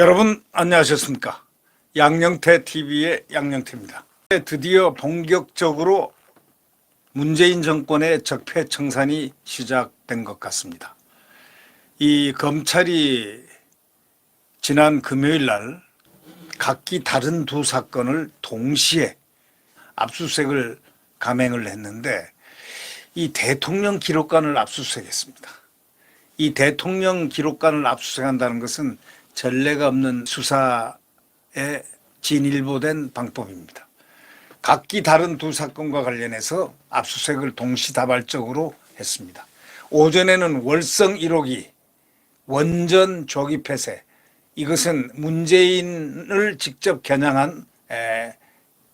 여러분 안녕하셨습니까? 양영태 TV의 양영태입니다. 드디어 본격적으로 문재인 정권의 적폐 청산이 시작된 것 같습니다. 이 검찰이 지난 금요일 날 각기 다른 두 사건을 동시에 압수수색을 감행을 했는데 이 대통령 기록관을 압수수색했습니다. 이 대통령 기록관을 압수수색한다는 것은 전례가 없는 수사에 진일보된 방법입니다. 각기 다른 두 사건과 관련해서 압수수색을 동시다발적으로 했습니다. 오전에는 월성 1호기 원전 조기 폐쇄 이것은 문재인을 직접 겨냥한 에,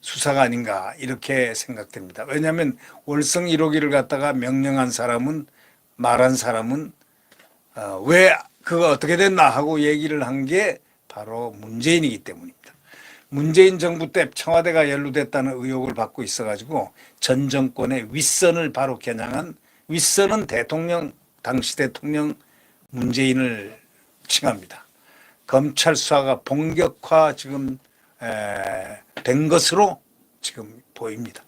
수사가 아닌가 이렇게 생각됩니다. 왜냐하면 월성 1호기를 갖다가 명령한 사람은 말한 사람은 어, 왜 그거 어떻게 됐나 하고 얘기를 한 게 바로 문재인이기 때문입니다. 문재인 정부 때 청와대가 연루됐다는 의혹을 받고 있어가지고 전 정권의 윗선을 바로 겨냥한 윗선은 대통령 당시 대통령 문재인을 칭합니다. 검찰 수사가 본격화 지금 에, 된 것으로 지금 보입니다.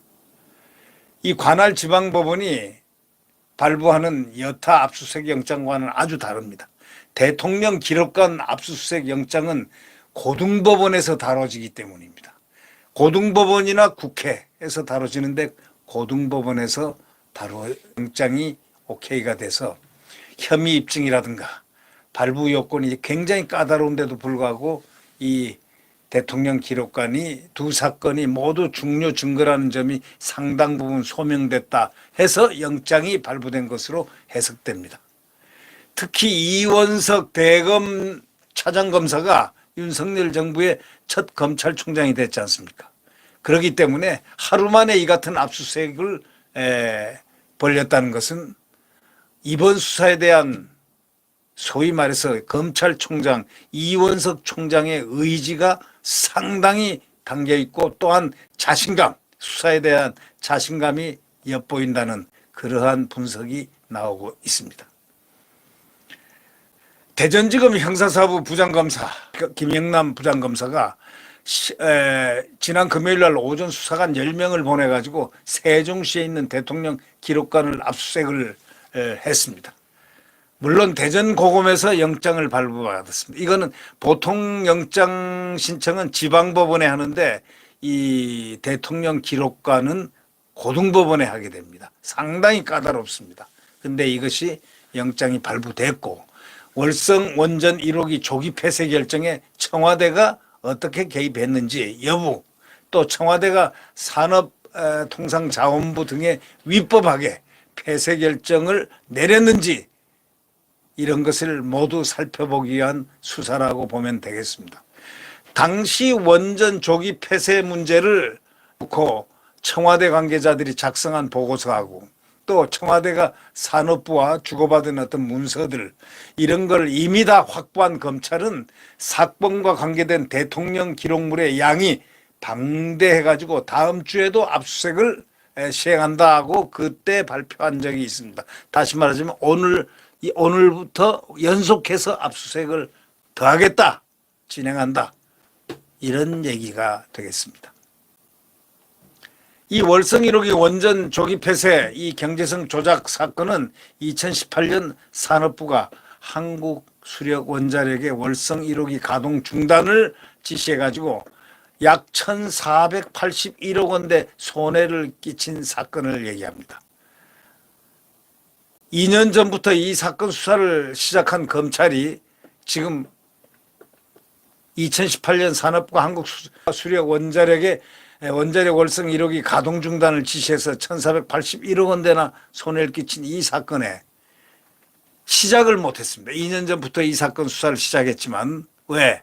이 관할 지방법원이 발부하는 여타 압수수색 영장과는 아주 다릅니다. 대통령 기록관 압수수색 영장은 고등법원에서 다뤄지기 때문입니다. 고등법원이나 국회에서 다뤄지는데 고등법원에서 다뤄 영장이 오케이가 돼서 혐의 입증이라든가 발부 요건이 굉장히 까다로운데도 불구하고 이 대통령 기록관이 두 사건이 모두 중요 증거라는 점이 상당 부분 소명됐다 해서 영장이 발부된 것으로 해석됩니다. 특히 이원석 대검 차장검사가 윤석열 정부의 첫 검찰총장이 됐지 않습니까? 그렇기 때문에 하루 만에 이 같은 압수수색을 에, 벌렸다는 것은 이번 수사에 대한 소위 말해서 검찰총장 이원석 총장의 의지가 상당히 담겨 있고 또한 자신감, 수사에 대한 자신감이 엿보인다는 그러한 분석이 나오고 있습니다. 대전지검 형사사부 부장검사 그 김영남 부장검사가 시, 에, 지난 금요일 날 오전 수사관 10명을 보내가지고 세종시에 있는 대통령 기록관을 압수수색을 에, 했습니다. 물론 대전 고검에서 영장을 발부받았습니다. 이거는 보통 영장 신청은 지방법원에 하는데 이 대통령 기록관은 고등법원에 하게 됩니다. 상당히 까다롭습니다. 근데 이것이 영장이 발부됐고 월성 원전 1호기 조기 폐쇄 결정에 청와대가 어떻게 개입했는지 여부 또 청와대가 산업통상자원부 등의 위법하게 폐쇄 결정을 내렸는지 이런 것을 모두 살펴보기 위한 수사라고 보면 되겠습니다. 당시 원전 조기 폐쇄 문제를 놓고 청와대 관계자들이 작성한 보고서하고 또 청와대가 산업부와 주고받은 어떤 문서들 이런 걸 이미 다 확보한 검찰은 사건과 관계된 대통령 기록물의 양이 방대해 가지고 다음 주에도 압수수색을 시행한다고 그때 발표한 적이 있습니다. 다시 말하자면 오늘 이 오늘부터 연속해서 압수수색을 더하겠다 진행한다 이런 얘기가 되겠습니다. 이 월성 1호기 원전 조기 폐쇄 이 경제성 조작 사건은 2018년 산업부가 한국 수력 원자력의 월성 1호기 가동 중단을 지시해 가지고 약 1,481억 원대 손해를 끼친 사건을 얘기합니다. 2년 전부터 이 사건 수사를 시작한 검찰이 지금 2018년 산업부가 한국 수력 원자력의 원자력 월성 1호기 가동 중단을 지시해서 1,481억 원대나 손해를 끼친 이 사건에 시작을 못했습니다. 2년 전부터 이 사건 수사를 시작했지만 왜?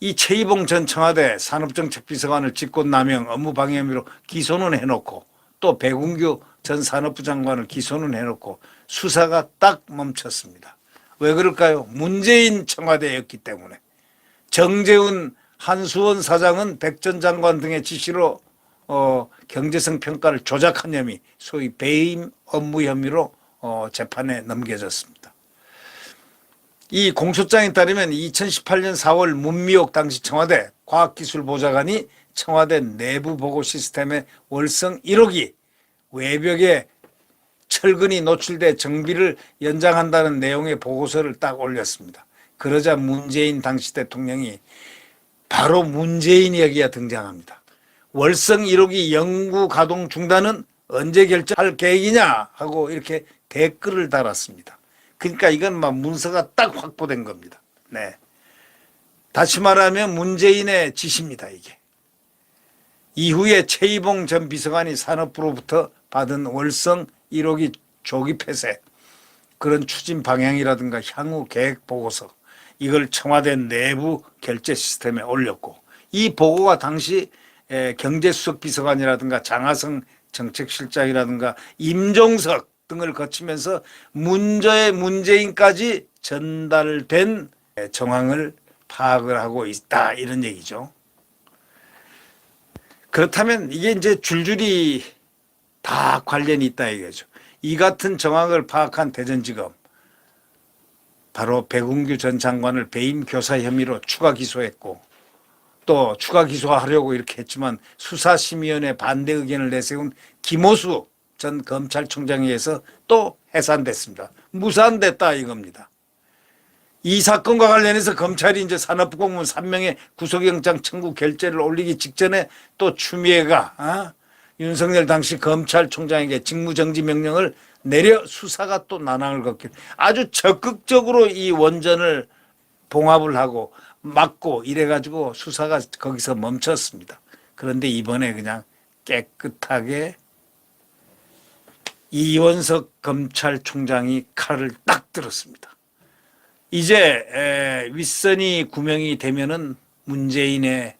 이 최이봉 전 청와대 산업정책비서관을 직권남용 업무방해 혐의로 기소는 해놓고 또 배군규 전 산업부 장관을 기소는 해놓고 수사가 딱 멈췄습니다. 왜 그럴까요? 문재인 청와대였기 때문에 정재훈 한수원 사장은 백전 장관 등의 지시로 어, 경제성 평가를 조작한 혐의, 소위 배임 업무 혐의로 어, 재판에 넘겨졌습니다. 이 공소장에 따르면 2018년 4월 문미옥 당시 청와대 과학기술보좌관이 청와대 내부 보고 시스템의 월성 1호기 외벽에 철근이 노출돼 정비를 연장한다는 내용의 보고서를 딱 올렸습니다. 그러자 문재인 당시 대통령이 바로 문재인 이야기가 등장합니다. 월성 1호기 연구 가동 중단은 언제 결정할 계획이냐 하고 이렇게 댓글을 달았습니다. 그러니까 이건 막 문서가 딱 확보된 겁니다. 네. 다시 말하면 문재인의 지시입니다, 이게. 이후에 최이봉 전 비서관이 산업부로부터 받은 월성 1호기 조기 폐쇄 그런 추진 방향이라든가 향후 계획 보고서 이걸 청와대 내부 결제 시스템에 올렸고 이 보고가 당시 에, 경제수석 비서관이라든가 장하성 정책실장이라든가 임종석 등을 거치면서 문저의 문재인까지 전달된 에, 정황을 파악을 하고 있다 이런 얘기죠. 그렇다면 이게 이제 줄줄이 다 관련이 있다 이거죠. 이 같은 정황을 파악한 대전지검 바로 백운규 전 장관을 배임 교사 혐의로 추가 기소했고 또 추가 기소하려고 이렇게 했지만 수사심의원회 반대 의견을 내세운 김호수 전 검찰총장에 의해서 또 해산됐습니다. 무산됐다 이겁니다. 이 사건과 관련해서 검찰이 이제 산업부공무원 3명의 구속영장 청구 결재를 올리기 직전에 또 추미애가 어? 윤석열 당시 검찰총장에게 직무정지 명령을 내려 수사가 또 난항을 겪길 아주 적극적으로 이 원전을 봉합을 하고 막고 이래가지고 수사가 거기서 멈췄습니다. 그런데 이번에 그냥 깨끗하게 이원석 검찰총장이 칼을 딱 들었습니다. 이제 에, 윗선이 구명이 되면은 문재인에게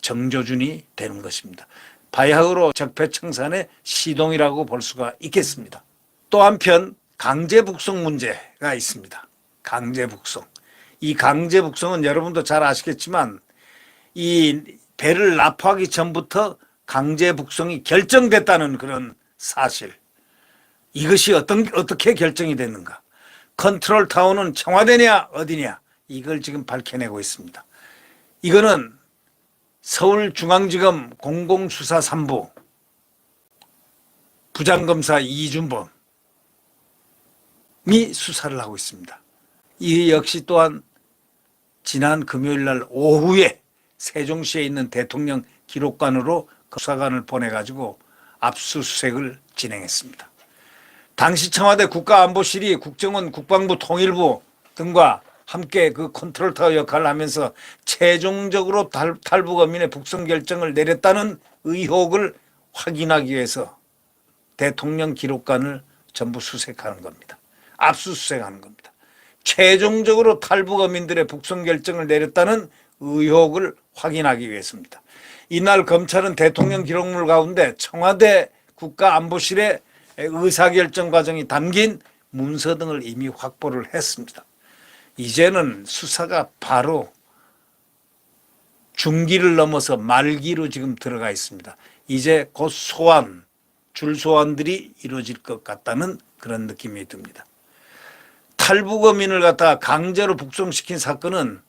정조준이 되는 것입니다. 바야흐로 적폐청산의 시동이라고 볼 수가 있겠습니다. 또 한편 강제 북송 문제가 있습니다. 강제 북송. 이 강제 북송은 여러분도 잘 아시겠지만 이 배를 납포하기 전부터 강제 북송이 결정됐다는 그런 사실. 이것이 어떤 어떻게 결정이 됐는가? 컨트롤 타워는 청와대냐 어디냐 이걸 지금 밝혀내고 있습니다. 이거는 서울중앙지검 공공수사 3부 부장검사 이준범이 수사를 하고 있습니다. 이 역시 또한 지난 금요일 날 오후에 세종시에 있는 대통령 기록관으로 수사관을 보내가지고 압수수색을 진행했습니다. 당시 청와대 국가안보실이 국정원 국방부 통일부 등과 함께 그 컨트롤타워 역할을 하면서 최종적으로 탈, 탈북어민의 북송 결정을 내렸다는 의혹을 확인하기 위해서 대통령 기록관을 전부 수색하는 겁니다. 압수수색하는 겁니다. 최종적으로 탈북어민들의 북송 결정을 내렸다는 의혹을 확인하기 위해서입니다. 이날 검찰은 대통령 기록물 가운데 청와대 국가안보실의 의사결정 과정이 담긴 문서 등을 이미 확보를 했습니다. 이제는 수사가 바로 중기를 넘어서 말기로 지금 들어가 있습니다. 이제 곧 소환, 줄소환들이 이루어질 것 같다는 그런 느낌이 듭니다. 탈북어민을 갖다 강제로 북송시킨 사건은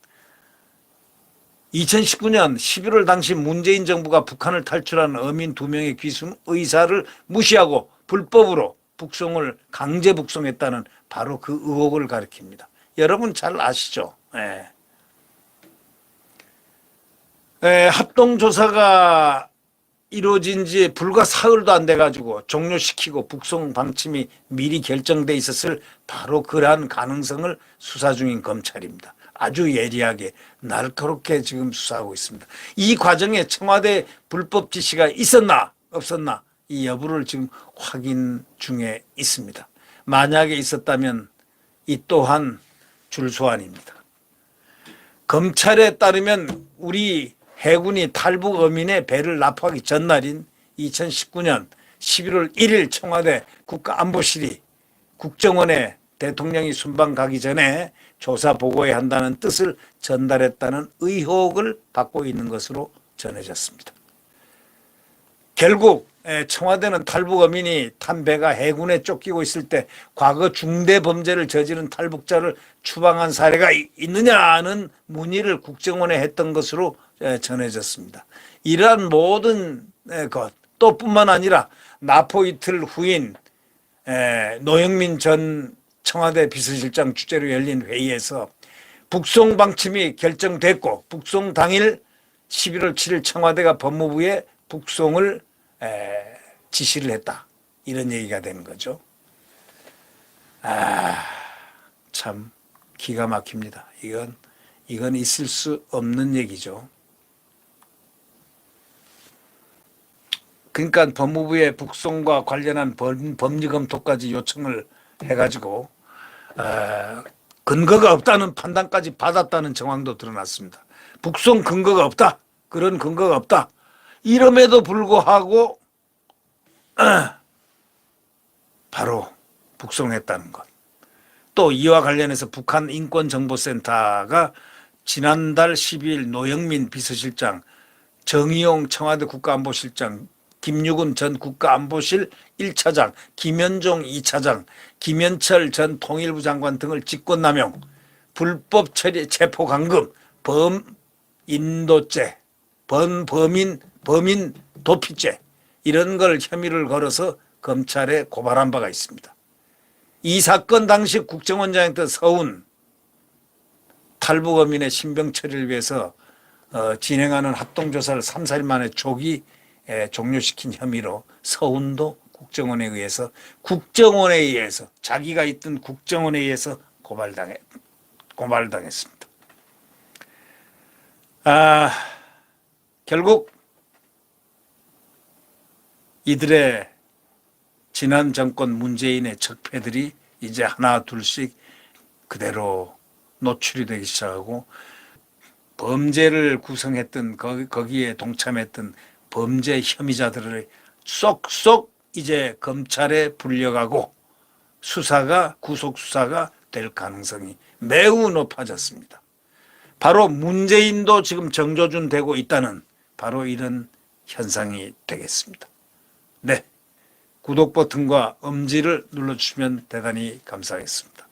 2019년 11월 당시 문재인 정부가 북한을 탈출한 어민 두 명의 귀순 의사를 무시하고 불법으로 북송을 강제 북송했다는 바로 그 의혹을 가리킵니다. 여러분 잘 아시죠? 예. 예, 합동조사가 이루어진 지 불과 사흘도 안 돼가지고 종료시키고 북송 방침이 미리 결정돼 있었을 바로 그러한 가능성을 수사 중인 검찰입니다. 아주 예리하게 날카롭게 지금 수사하고 있습니다. 이 과정에 청와대 불법 지시가 있었나 없었나 이 여부를 지금 확인 중에 있습니다. 만약에 있었다면 이 또한 줄소환입니다. 검찰에 따르면 우리 해군이 탈북 어민의 배를 납포하기 전날인 2019년 11월 1일 청와대 국가안보실이 국정원에 대통령이 순방 가기 전에 조사 보고해야 한다는 뜻을 전달했다는 의혹을 받고 있는 것으로 전해졌습니다. 결국 에, 청와대는 탈북어민이 탄 배가 해군에 쫓기고 있을 때 과거 중대 범죄를 저지른 탈북자를 추방한 사례가 이- 있느냐는 문의를 국정원에 했던 것으로 에, 전해졌습니다. 이러한 모든 에, 것 또 뿐만 아니라 나포 이틀 후인 에, 노영민 전 청와대 비서실장 주재로 열린 회의에서 북송 방침이 결정됐고 북송 당일 11월 7일 청와대가 법무부에 북송을 에, 지시를 했다. 이런 얘기가 되는 거죠. 아, 참 기가 막힙니다. 이건 이건 있을 수 없는 얘기죠. 그러니까 법무부에 북송과 관련한 범, 법리 검토까지 요청을 해가지고 어, 근거가 없다는 판단까지 받았다는 정황도 드러났습니다. 북송 근거가 없다. 그런 근거가 없다. 이름에도 불구하고 어, 바로 북송했다는 것. 또 이와 관련해서 북한 인권정보센터가 지난달 12일 노영민 비서실장, 정의용 청와대 국가안보실장, 김유근 전 국가안보실 1차장, 김현종 2차장, 김현철 전 통일부 장관 등을 직권남용, 불법 체포 감금, 범 인도죄, 범 범인 범인 도피죄 이런 걸 혐의를 걸어서 검찰에 고발한 바가 있습니다. 이 사건 당시 국정원장이었던 서훈 탈북어민의 신병 처리를 위해서 어, 진행하는 합동조사를 3, 4일 만에 조기 에, 종료시킨 혐의로 서훈도 국정원에 의해서 국정원에 의해서 자기가 있던 국정원에 의해서 고발당해 고발당했습니다. 아 결국 이들의 지난 정권 문재인의 적폐들이 이제 하나 둘씩 그대로 노출이 되기 시작하고 범죄를 구성했던 거기- 거기에 동참했던 범죄 혐의자들을 쏙쏙 이제 검찰에 불려가고 수사가 구속 수사가 될 가능성이 매우 높아졌습니다. 바로 문재인도 지금 정조준 되고 있다는 바로 이런 현상이 되겠습니다. 네. 구독 버튼과 엄지를 눌러주시면 대단히 감사하겠습니다.